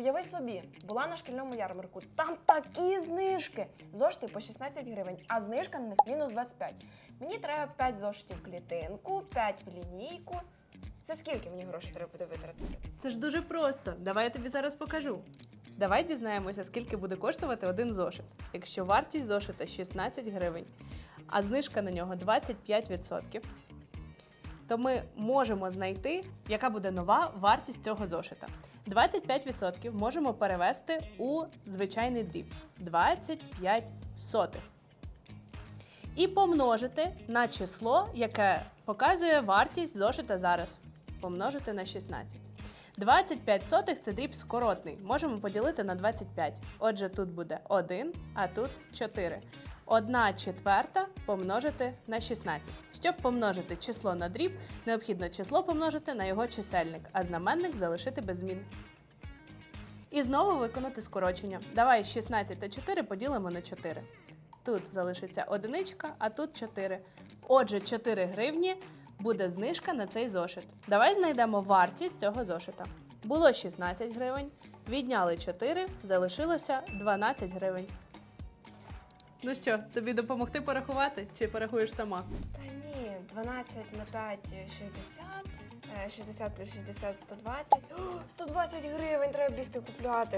Уяви собі, була на шкільному ярмарку. Там такі знижки. Зошити по 16 гривень, а знижка на них мінус 25. Мені треба 5 зошитів клітинку, 5 в лінійку. Це скільки мені грошей треба буде витратити? Це ж дуже просто. Давай я тобі зараз покажу. Давай дізнаємося, скільки буде коштувати один зошит. Якщо вартість зошита 16 гривень, а знижка на нього 25%, то ми можемо знайти, яка буде нова вартість цього зошита. 25% можемо перевести у звичайний дріб 25 сотих. І помножити на число, яке показує вартість зошита зараз. Помножити на 16. 25 сотих це дріб скоротний. Можемо поділити на 25. Отже, тут буде 1, а тут 4. 1 четверта помножити на 16. Щоб помножити число на дріб, необхідно число помножити на його чисельник, а знаменник залишити без змін. І знову виконати скорочення. Давай 16 та 4 поділимо на 4. Тут залишиться одиничка, а тут 4. Отже, 4 гривні буде знижка на цей зошит. Давай знайдемо вартість цього зошита. Було 16 гривень, відняли 4, залишилося 12 гривень. Ну що, тобі допомогти порахувати чи порахуєш сама? Та ні, 12 на 5 60. е, 60 плюс 60 120. О, 120 гривень треба бігти купляти.